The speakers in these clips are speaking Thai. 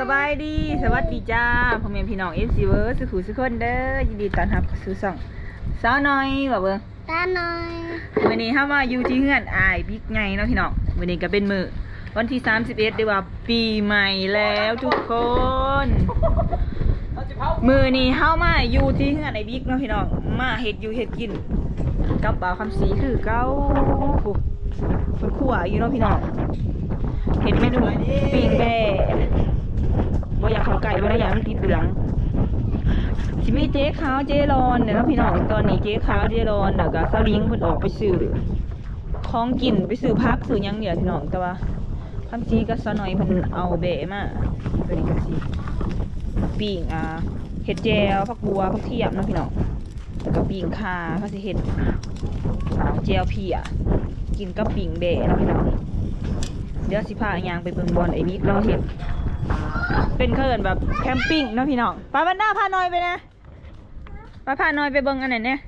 สบายดี สวัสดีจ้าพ่อแม่พี่น้องเอฟซีเวิร์สสุขุสุขคนเด้อยินดีต้อนรับเข้าสู่ช่องสาวน้อยว่าเบิ่งตาหน่อยวันนี้ห้ามาอยู่ที่เฮือนอายบิ๊กไงเนาะพี่น้องวันนี้ก็เป็นมือวันที่ 31เดือนว่าปีใหม่แล้วทุกคน มือนี้เฮามาอยู่ที่เฮือนไอ้บิ๊กเนาะพี่น้องมาเฮ็ดอยู่เฮ็ดกินกับบ่าวคำสีคือเก้าผู้คนขั่วอยู่เนาะพี่น้องเห็นเมนูปิ้งแบ่บ่ อยากเข้าไก่บ่ได้อยากมันติดเหลืองสิมีเจ๊ขาวเจ๊รอนเนี่ยเนาะพี่น้องตอนนี้เจ๊ขาวเจ๊รอนแล้วก็สลิงเพิ่นออกไปซื้อของกินไปซื้อพักซื้อยังเนี่ยพี่น้องแต่ว่าคำจีก็ซะหน่อยเพิ่นเอาแบะมาตัวนี้ก็สิปิ้งอ่าเห็ดแจวผักบัวผักเทียมนะพี่น้องแล้วก็ปิ้งคาเขาสิเห็ดแจวเพียกินกับปิ้งแบะนะพี่น้องเดี๋ยวสิพายางไปเบิ่งบอลไอ้บิ๊กเราเห็ด เป็นเคินแบบแคมปิ้งเนาะพี่น้องไปบ้านหน้าพาน้อยไปนะไปพาน้อยไปเบิ่งอันไหนเนี่ย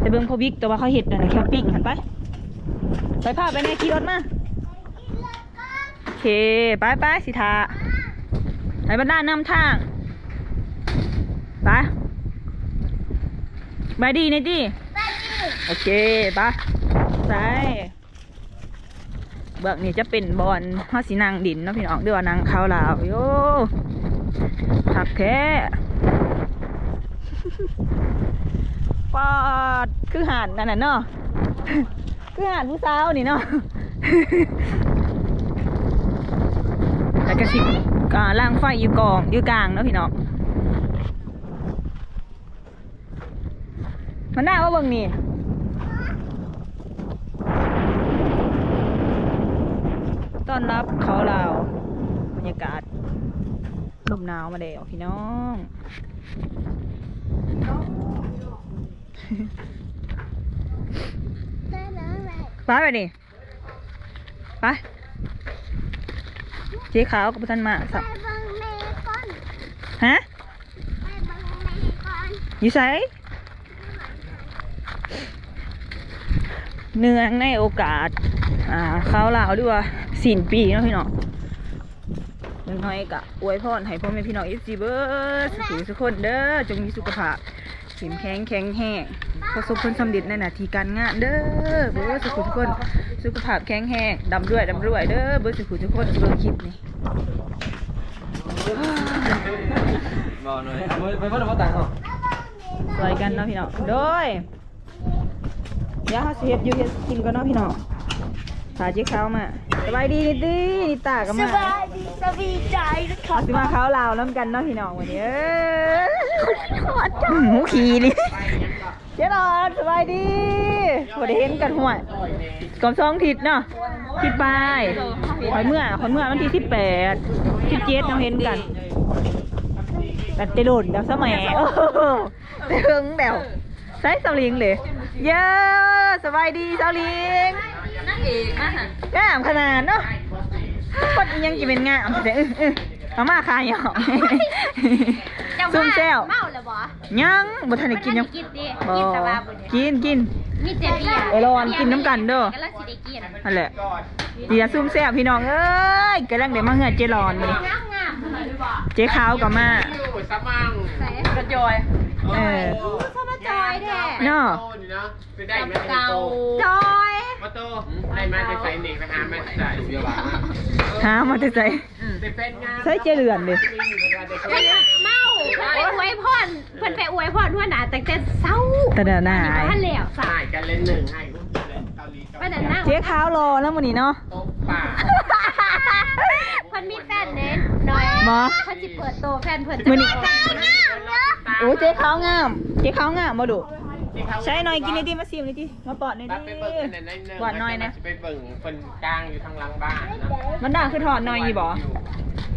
ไปเบิ่งพอบิ๊กแต่ว่าเขาเห็ดอันไหนแคมปิ้งหันไปไปพาไปเนี่ยขี่รถมาโอเคไปไปสิทาไปบ้านหน้านำทางไปไปดีนี่ดิโอเคไปไป เบือกนี่จะเป็นบอลฮอสินางดินเนาะพี่น้องเดือว่านางข้าวลาวโยถักแท้ปอดคือหานนั่นน่ะเนาะคือหานผู้สาวนี่เนาะแล้วก็สิกาล่างไฟอยู่กองอยู่กลางเนาะพี่น้องมันน่าว่าเบิ่งนี่ อนรับเขาลาวบรรยากาศลมหนาวมาเดวพี่น้องตาหน่อยไปไปดิไปเจ๊ขาวกับท่านมาไปสับเบังแม่ก่อนฮะไปเบังแม่ก่อนอยู่ไสเนื่องในโอกาส อ่าเขาลาวด้วยว่า สิ้นปีเนาะพี่น้องเล็กน้อยกะอวยพรให้พ่อแม่พี่น้องเอฟซีเบิร์ดสุขสุขคนเด้อจงมีสุขภาพเข้มแข็งแข็งแห้งประสบผลสำเร็จในหน้าที่การงานเด้อเบิร์ดสุขทุกคนสุขภาพแข็งแห้งดำด้วยดำด้วยเด้อเบิร์ดสุขทุกคนเบิร์ดคลิปนี่บ่หน่อยไปเพิ่นเอาตังค์เหรอสวยกันเนาะพี่น้องโดยเดี๋ยวเขาสิเฮ็ดอยู่เฮ็ดกินก่อนเนาะพี่น้องพาเจ๊ขาวมา สบายดีนิดดีนิตาก็สมาบายดีสบายใจนะครัเอาบสิมาเขาลาวน้ำกันเนาะพี่น้องวันนี้เอ้ยขอโทษหมูขี่นี่เจ๊รอนสบายดีบ่ได้เห็นกันห่วยกอบสองทิศเนาะทิศปลายคอยเมื่อคอยเมื่อวันที่สิบแปดสิบเจ็ดเราเห็นกันแต่เตโดนเดี๋ยวสมัยโอ้โหเติงเดี๋ยวใส่สลิงเลยเย้สบายดีสลิงนั่ง เอกมากงามขนาดเนาะคนอีหยังจะเป็นงามแต่เออเออมาม่าคายหยอกซุ่มแซวเมาแล้วบ่ยังบ่ทันได้กินยังกินดิบ่กินแต่ว่าบ่เนี่ยกินกินมีแต่เบียร์เอรอนกินน้ำกันเด้อก็แล้วสิได้กินนั่นแหละเดี๋ยวซุ่มแซ่บพี่น้องเอ้ยกำลังเดี๋ยวมาเหือเจรอนมางามงามๆเจ๊ขาวกับมาสมังใส่กระจอยเออเข้ามาจอยแท้เนาะโตนี่นะไปได้ไหมเก่าจอย มาโตได้ไหมไปใส่เด็กไปหาแม่ใส่เบียร์บ้าหามาแต่ใจไปเป็นงานใช้เจเรือนดิเมาไปอวยพรเพิ่นไปอวยพรหัวหน้าตั้งแต่เช้าแต่เดี๋ยวหน้าอันนี้บ่ทันแล้วสาถ่ายยกันเล่นหนึ่งให้เกาหลีว่าแต่นั่งเจ๊ขาวรอแล้วมื้อนี้เนาะโต๊ะป่าเพิ่นมีแฟนเน้นน้อยบ่เพิ่นสิเปิดโตแฟนเพิ่นมื้อนี้จะโอ้เจ๊ขาวงาม เจ๊ขาวงามบ่ดุ ใช้หน่อยกินหน่อยดิมาซิมหน่อยดิมาปอดหน่อยไปดิเบิ่งกันหนึ่งปอดหน่อยนะไปเบิ่งคนกลางอยู่ทางหลังบ้านนะมันด่าคือถอดหน่อยอยู่บ่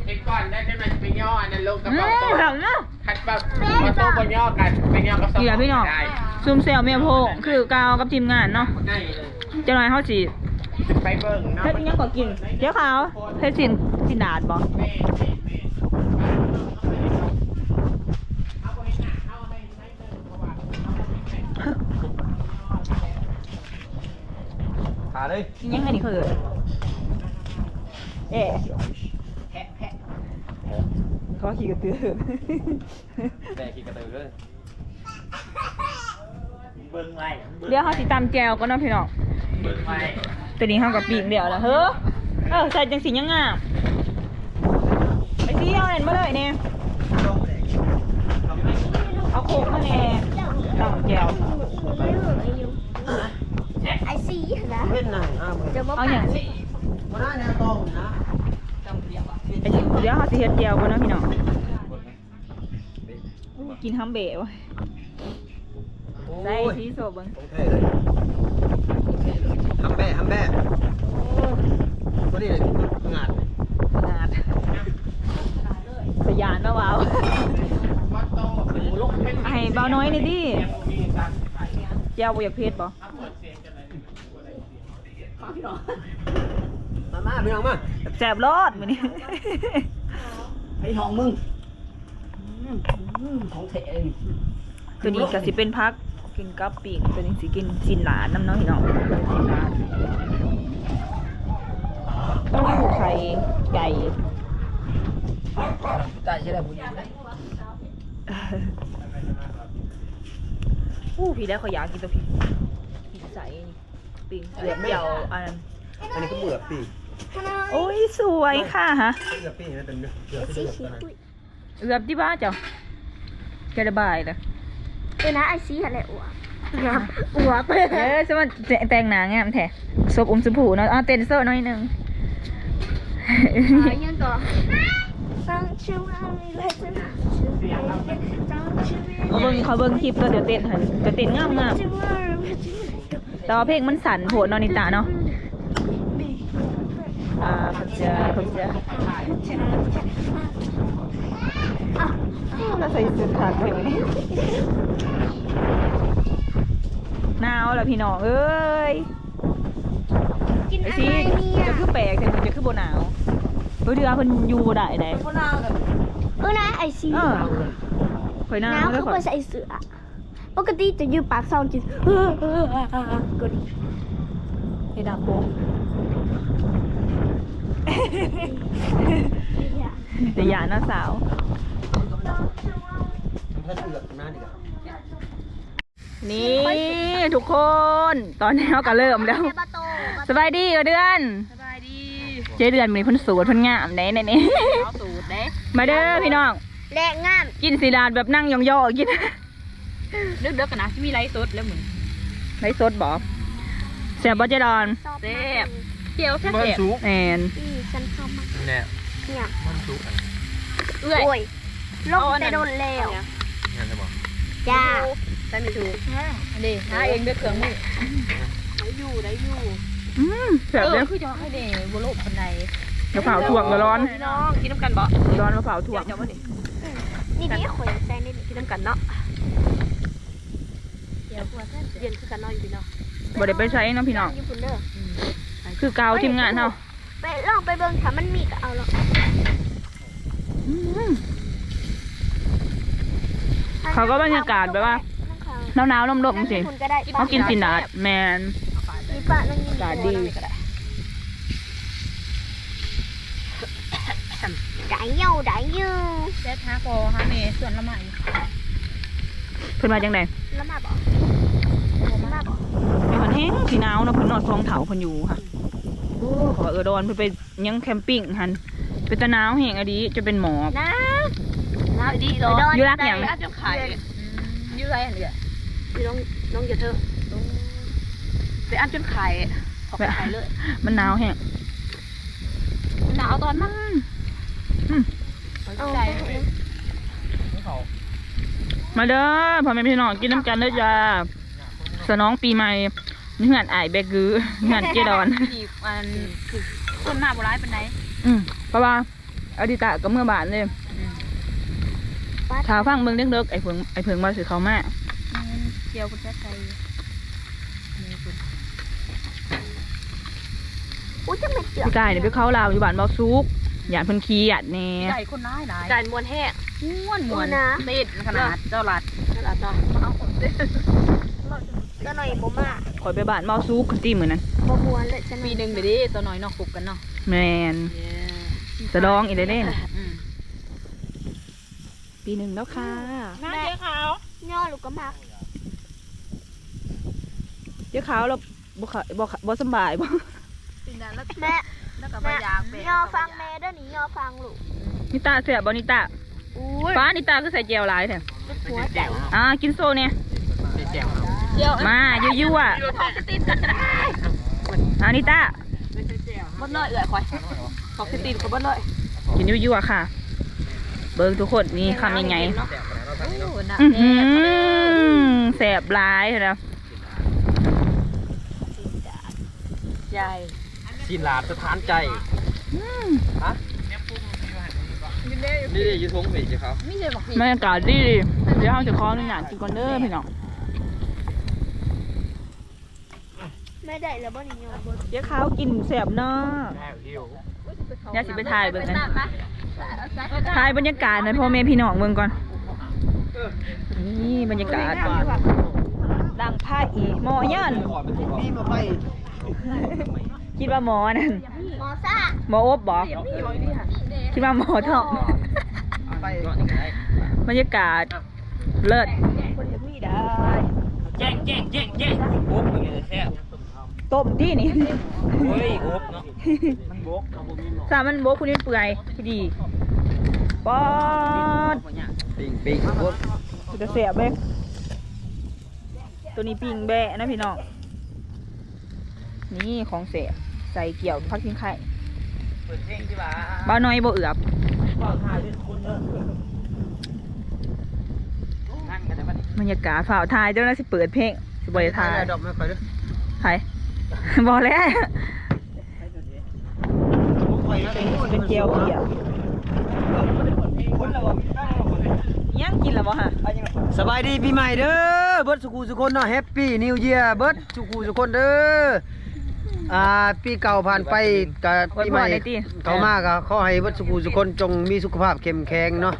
เอ็กก่อนได้ได้มันไปย่ออันนั้นลงกระอืเป๋ามโต๊ะถามเนาะคัดแบบมาโต๊ะบนย่อกันไปย่อกระสอบเดี๋ยวพี่น้องได้ซุ่มแซวเมียโพงคือกาวกับทีมงานเนาะได้เลยเจ้าหน่อยเฮาสิไปเบิ่งเนาะเฮ็ดอิหยังก็กินเจ๊ขาวเฮ็ดสินสินดาดบ่ หาเลยอิหยังอันนี้คือเอ๊ะเขาขี่กระตือแต่กินกระตือเลยเบิ่งไว้เดี๋ยวเขาสิตำแจวก็น้องพี่น้องเบิ่งไว้ตัวนี้เขากับปีกเดียวแล้วเฮ้อเออใส่จังสียังงามไอ้ที่เอาเห็นมาเลยเนี่ยเอาโคกมาแน่ตำแจว ไอซีนะเว้นหน่อยอ้าวมึงจะมาเอาอย่างมาหน้าแนวตรงนะไอ้ที่เดี๋ยวเขาสิเฮ็ดแจวก็น้องพี่น้องกินฮัมเบะวะได้ที่โซเบิงโอเคเลยทำแบะทำแบะตัวนี้เลยงานงาดสยานมาว้าวไอ้เบาน้อยนี่ดิแจวบ่อยากเพชรบ่มามาพี่น้องมาแสบรอดมื้อนี้ไอ้ห้องมึงของเถงตัวนี้ก็สิเป็นพักกินกับปีกตัวนี้สิกินสินหลานน้ำเน้องพี่น้องสินหลานต้องผูกไข่ไก่ตายใช่ไหมผู้หญิงนะอู้พี่ได้ขอยากกินตัวพี่พี่ใส่นี่ ปิงเสือเดี่ยวอันนั้นอันนี้ก็เบื่อปีกโอ้ยสวยค่ะฮะเบื่อปีกนะเป็นเบื่อปีกนะเอือบที่บ้านเจ้าแกระบายเลยเออนะไอซีอะไรอ้วอ้วเปิดเออจะมาแต่งหนางามแท้ศพอมสมผูเนาะอะเต้นโซ่หน่อยหนึงยังก่อนต้องชื่อว่ามีอะไรจะมาต้องชื่อเขาเบิ่งเขาเบิ่งคลิปแล้วเดี๋ยวเต้นให้จะเต้นงามงามชื่อว่า แต่ว่าเพลงมันสั่นโผล่นอนิตาเนาะอ่าผมจะผมจะเราใส่สุดขาดไปไหมหนาวแล้วพี่น้องเอ้ยกินไอ้อะไรสิเนี่ยจะคือแปลกแต่มันจะคือบ่หนาวเฮ้ยเดือเพิ่นอยู่บ่ได้ได้เออนะไอซีเออข่อยหนาวน้ำแล้เขาวข่ไปอยใส่เสื้อ ปกติจะยืนปากซองกินเออเออเออเออก็ดีเฮ็ดดาโป๊ะแต่อย่านะสาวทำให้เบื่อหน้าดีกว่านี่ทุกคนตอนนี้เราก็เริ่มแล้วสบายดีกับเดือนสบายดีเจ๊เดือนมีพิ่นสวยเพิ่นงามไหนไหนนี่เอาสูตรเด้มาเด้อพี่น้องแรงงามกินสีดาดแบบนั่งยองๆกิน เด็กๆกันนะที่มีไลฟ์สดแล้วมึงไรสดบ่แซ่บบ่เจ๊ดอนแซ่บเจียวแซ่บมันสุกแอนอีฉันชอบมากเนี่ยเนี่ยมันสุกอันเอ้ยลงแต่โดนแล้วงานจะบอกจ้าใส่ไม่ถูกดีหาเองด้วยเครื่องมือได้อยู่ได้อยู่อืมแซ่บเด้อคือจะให้เด็กบุรุษคนใดกระเป๋าถ่วงก็ร้อนพี่น้องกินน้ำกันบ่ร้อนกระเป๋าถ่วงนี่นี่ข่อยแซ่นี่กินน้ำกันเนาะเดี๋ยวกลัวแซ่เย็นคือกันเนาะอยู่พี่น้องบ่ได้ไปใช้เนาะพี่น้องญี่ปุ่นเด้อคือเกาทีมงานเฮาไปลองไปเบิ่งถ้ามันมีก็เอาหรอกอืมเขาก็บรรยากาศแบบว่าหนาวๆลมๆสิคุณก็ได้เขากินสินดาดแมนมีปะนั่งยินอากาศดีได้เยี่ยวได้เยี่ยวเจ็ดฮาโกฮาเมส่วนละไมเพิ่นมาจังได แล้วมาบอกแล้วมาบอกมีคนแห้งสีหนาวเนาะเพิ่นนอนคลองเถาเพิ่นอยู่ค่ะขอเออดอนเพิ่นไปยังแคมปิ้งหันเป็นตะหนาวแห้งอะดีจะเป็นหมอกนะน้าดีเหรออยู่รักหยังจะขายอยู่ไรอันเดียพี่น้องน้องอย่าเธอไปอันจนขายขอขายเลย มันหนาวแห้งหนาวตอนนั้นอืมใจ มาเด้อพ่อแม่พี่น้องกินน้ำกันเด้อจ้าสนองปีใหม่นี่งานอายแบกืองานเจดอนมันคือคนมาโบราณเป็นไงอืมเพราะว่าอดิตะก็เมื่อบานเลยถ้าฟังเมืองเล็กๆไอ้เพิงไอ้เพิงมาสิเขามาเจียวคุณแค่ใจอุ้ยจะไม่เจือพี่กายเนี่ยไปเข้าลาวอยู่บ้านเบาซุก หยาดเพิ่นขี้หยาดแน่ไก่คนร้ายหลายไก่มวนแห้ง ม้วนม้วนนะเม็ดขนาดเจ้าลัดเจ้าลัดเนาะเอาผมเด้เจ้าหน่อยบ่มาข่อยไปบ้านเบาซุกตีมือนั้นบ่ม้วนเลยฉันปีหนึ่งไปดิตัวน้อยนอกปุกกันเนาะแมนจะลองอีกได้เล่นปีหนึ่งแล้วค่ะแม่ขาวย่อลูกก็มักเดี๋ยวขาวเราบ่ขะบ่ขะบ่สำบายบ่ แม่ แม่ย่อฟังแม่เด้อนี่ย่อฟังลูกนิตาเสียบ่นิตาอุ้ยฟ้านิตาคือใส่เจลหลายแท้เป็นหัวใจอ่ากินโซเนี่ยแจ๋วเดี๋ยวมายั่วๆอะเขาจะติดกันก็ได้อ่านิตาบนเลยเอื่อยคอยเขาจะติดกับบนเลยกินยั่วๆค่ะ เบิ่งทุกคนนี่คำยังไงโอ้หนักอื้อแน่หือแสบหลายเถอะนะใหญ่ สินหลาดสถานใจฮะนี่ดิยูทงสิจ้ะเขาไม่ใช่บอกพี่บรรยากาศดีดีเดี๋ยวเราจะขอหนึ่งอย่างกินก่อนเด้อพี่น้องไม่ได้แล้วบ่นี่ย่อเดี๋ยวเขากินแสบเนาะแล้วหิวอย่าสิไปถ่ายเบิ่งกันถ่ายบรรยากาศในะพ่อแม่พี่น้องเบิ่งก่อน นี่บรรยากาศดังผ้าอีหมอยันพี่มาไป คิดว่าหมอนั่นหมอซ่าหมออบบอกคิดว่าหมอทอมไปบรรยากาศเลิศแจ้งแจ้งแจ้งแจ้งโอ๊บเป็นไงแซ่บต้มที่นี่เฮ้ยโอ๊บเนาะมันบกสามันโบกคุณนี่เปื่อยพอดีป๊อดปิงปิงโคตรจะเสียบเลยตัวนี้ปิงแบะนะพี่น้อง นี่ของเสียใส่เกี่ยวพักทิ้งไข่เปิดเพลงที่ว่าบ้าน้อยบ่เอือบว่าถ่ายด้วยคนเนอะนั่งกันแต่ว่าบรรยากาศฝ่าวทายเจ้าหน้าสิเปิดเพลงสิบอยทายดอกไม่ค่อยด้วยไทยบอกแล้วเป็นเกลียวเขียวคนละว่ายังกินแล้วบ่ฮะสบายดีปีใหม่เด้อเบิร์ดสุกูสุคนเนาะแฮปปี้นิวเยียร์เบิร์ดสุกูสุคนเด้อ อ่าปีเก่าผ่านไปกับปีใหม่เข้ามาก็ขอให้เบิร์ดสุกูสุคนจงมีสุขภาพเข้มแข็งเนาะ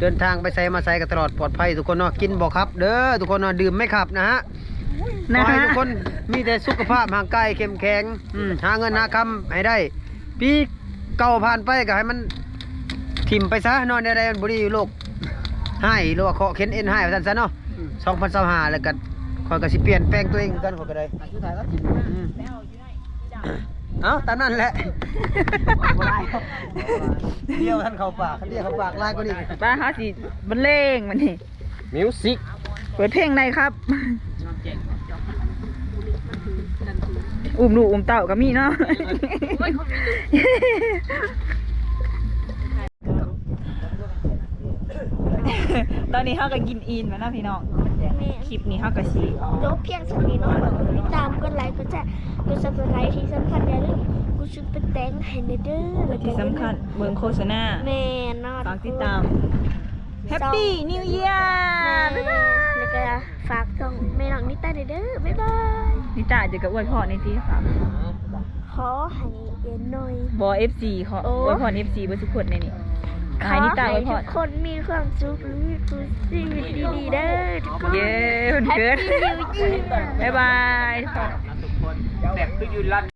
เดินทางไปไสมาไสกันตลอดปลอดภัยทุกคนเนาะกินบ่ครับ เด้อทุกคนเนาะดื่มไม่ขับนะฮะขนะอให้ฮะทุกคนมีแต่สุขภาพร่างกายเข้มแข็งอืมหาเงินหาคำให้ได้ ปีเก่าผ่านไปก็ให้มันถิ่มไปซะเนอนในใดมันบุรีโลกให้หรือว่าเคาะเข็นเอ็นให้ว่าซั่นซะเนาะ2025แล้วก็คอยก็สิเปลี่ยนแปลงตัวเองคือกันขอยก็ได้อืม เอ้าตามนั้นแหละเดียวท่านเข้าปากเดียวเข้าปากลายกว่านี้ป้าฮาสิบรรเลงมันนี่มิวสิกเปิดเพลงในครับ อุ้มลูกอุ้มเต่าก็มีเนาะตอนนี้เขาก็กินอินมานะพี่น้องแม่คลิปนี้เขาก็ชีจบเพียงสักนิดหน่อยติดตามกดไลค์กดแชร์ กดซับสไครต์ที่สำคัญอย่าลืมกูชุดเป็นแตงให้ในเด้อแล้วก็ที่สำคัญเมืองโฆษณาแม่นอฝากติดตาม Happy New Year แม่บ๊ายบายแล้วก็ฝากส่งแม่น้องนิต้าด้วยเด้อบ๊ายบายนิตาเดี๋ยวกับอวยพรในที่ฝากขอให้เอ็นหน่อยบอ FC ขอโอ้อวยพร FC เบอร์ทุกคนในนี้ใครนิตาอวยพทุรกคนมีความสุขและมีความชีวิตดีๆเด้อทุกคนเย้วันเกิด Happy New Year บ๊ายบายทุกคน แบบไปยืนรัน